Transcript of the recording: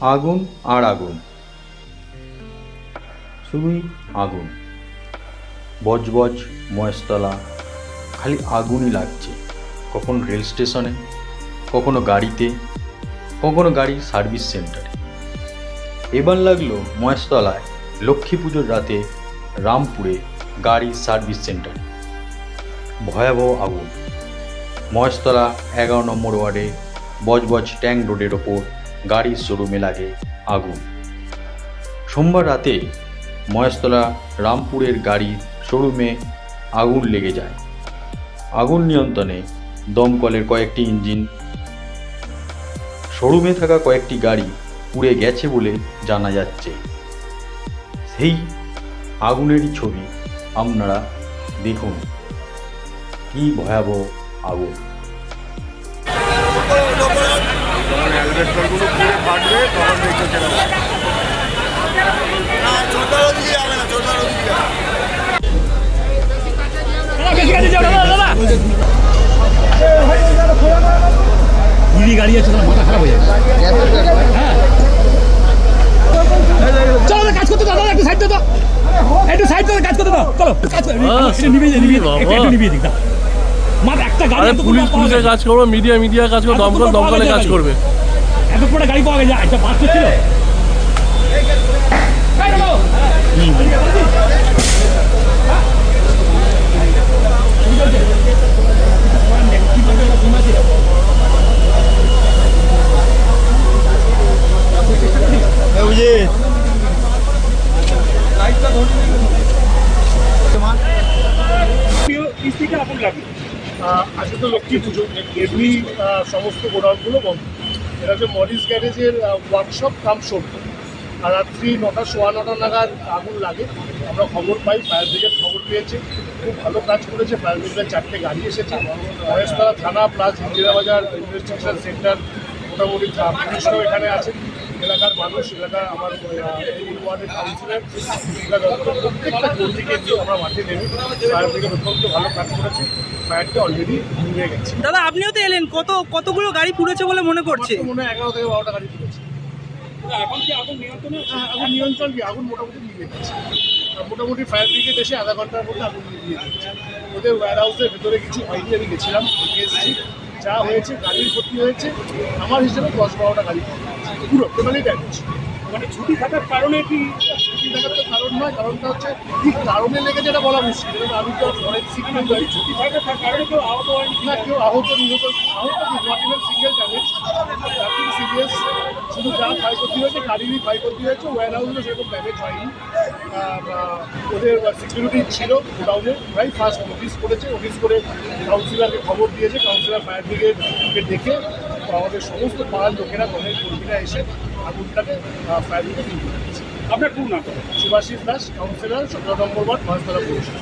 আগুন আর আগুন। শুধুই আগুন। বজবজ মহেশতলা, খালি আগুনই লাগছে। কখনো রেল স্টেশনে, কখনো গাড়িতে, কখনো গাড়ির সার্ভিস সেন্টারে। এবার লাগল মহেশতলায় লক্ষ্মী পুজোর রাতে রামপুরে গাড়ির সার্ভিস সেন্টারে। ভয়াবহ আগুন। মহেশতলা এগারো নম্বর ওয়ার্ডে বজবজ ট্যাঙ্ক রোডের ওপর গাড়ির শোরুমে লাগে আগুন। সোমবার রাতে মহেশতলা রামপুরের গাড়ির শোরুমে আগুন লেগে যায়। আগুন নিয়ন্ত্রণে দমকলের কয়েকটি ইঞ্জিন। শোরুমে থাকা কয়েকটি গাড়ি পুড়ে গেছে বলে জানা যাচ্ছে। সেই আগুনেরই ছবি আপনারা দেখুন। কি ভয়াবহ আগুন। পুড়ে ফাটবে তখন দেখতে যাবে গাড়ি আছে তোমার মাথা খারাপ হয়ে যাবে হ্যাঁ। চলো কাজ করতে দাদা একটু সাইড দাও। একটু সাইড দাও কাজ করতে দাও। চলো কাজ দিই, নিভিয়ে দিই, একটু- দাও। গাড়ি পুলিশ পুলিশের কাজ করব মিডিয়া মিডিয়া কাজ করব দমকল দমকলে কাজ করবে। এত পুরো গাড়ি পাওয়া গেছে আচ্ছা বাস ছিল আজকে তো লক্ষ্মী পুজো। এমনি সমস্ত গোডাউনগুলো বন্ধ। এটা হচ্ছে মরিস গ্যারেজের ওয়ার্কশপ কাম শোরুম আর রাত্রি নটা, সোয়া নটা নাগাদ আগুন লাগে। আমরা খবর পাই ফায়ার ব্রিগেড খবর পেয়েছে। খুব ভালো কাজ করেছে ফায়ার ব্রিগেডের চারটে গাড়ি এসেছে। মহেশতলা থানা প্লাস ইন্দিরা বাজার ইনভেস্টিগেশন সেন্টার মোটামুটি পুলিশও এখানে আছে। এলাকার মানুষ এলাকার আমার ওয়ার্ডের কাউন্সিলর এলাকার প্রত্যেকটা কর্মীকে দিয়ে আমরা মাঠে নেমে ফায়ার ব্রিগেড অত্যন্ত ভালো কাজ করেছে। ফায়ারটা অলরেডি নিয়ে গেছে। দাদা আপনিও তো এলেন। কত কতগুলো গাড়ি পুড়েছে বলে মনে করছে? মনে হয় এগারো থেকে বারোটা গাড়ি তুলেছে এখন কি আগুন নিয়ন্ত্রণে আগুন নিয়ন্ত্রণ কি? আগুন মোটামুটি নিয়ে গেছে। মোটামুটি ফায়ার ব্রিগেড এসে আধা ঘণ্টার মধ্যে আগুন নিয়ে ওদের ওয়্যার হাউসের ভেতরে কিছু হয়নি আমি গেছিলাম এসেছি। যা হয়েছে গাড়ির ক্ষতি হয়েছে আমার হিসেবে দশ বারোটা গাড়ি। পুরো টোটালি ড্যামেজ মানে ছুটি থাকার কারণে কি? ছুটি থাকার তো কারণ নয় কারণটা হচ্ছে কি কারণে লেগেছে এটা বলা মুশকিল কারণ আমি তো ফরেন্সিক ছুটি থাকার কারণে কেউ আহত হয়নি। না কেউ আহত নিহত আহত not even single damage nothing serious শুধু যা ক্ষয়ক্ষতি হয়েছে গাড়িরই ক্ষয়ক্ষতি হয়েছে ওয়্যার হাউসে সেরকম ড্যামেজ হয়নি। ওদের সিকিউরিটি ছিল গোডাউনে প্রায় ফার্স্ট নোটিস করেছে নোটিস করে কাউন্সিলারকে খবর দিয়েছে কাউন্সিলার ফায়ার ব্রিগেডকে দেখে আমাদের সমস্ত পাড়ার লোকেরা দলের কর্মীরা এসে আগুনটাকে ফায়ার ব্রিগেড নিয়ে আপনার পূর্ণ সুভাষিস দাস কাউন্সিলর সতেরো নম্বর ওয়ার্ড মহাস্তলা পৌরসভা।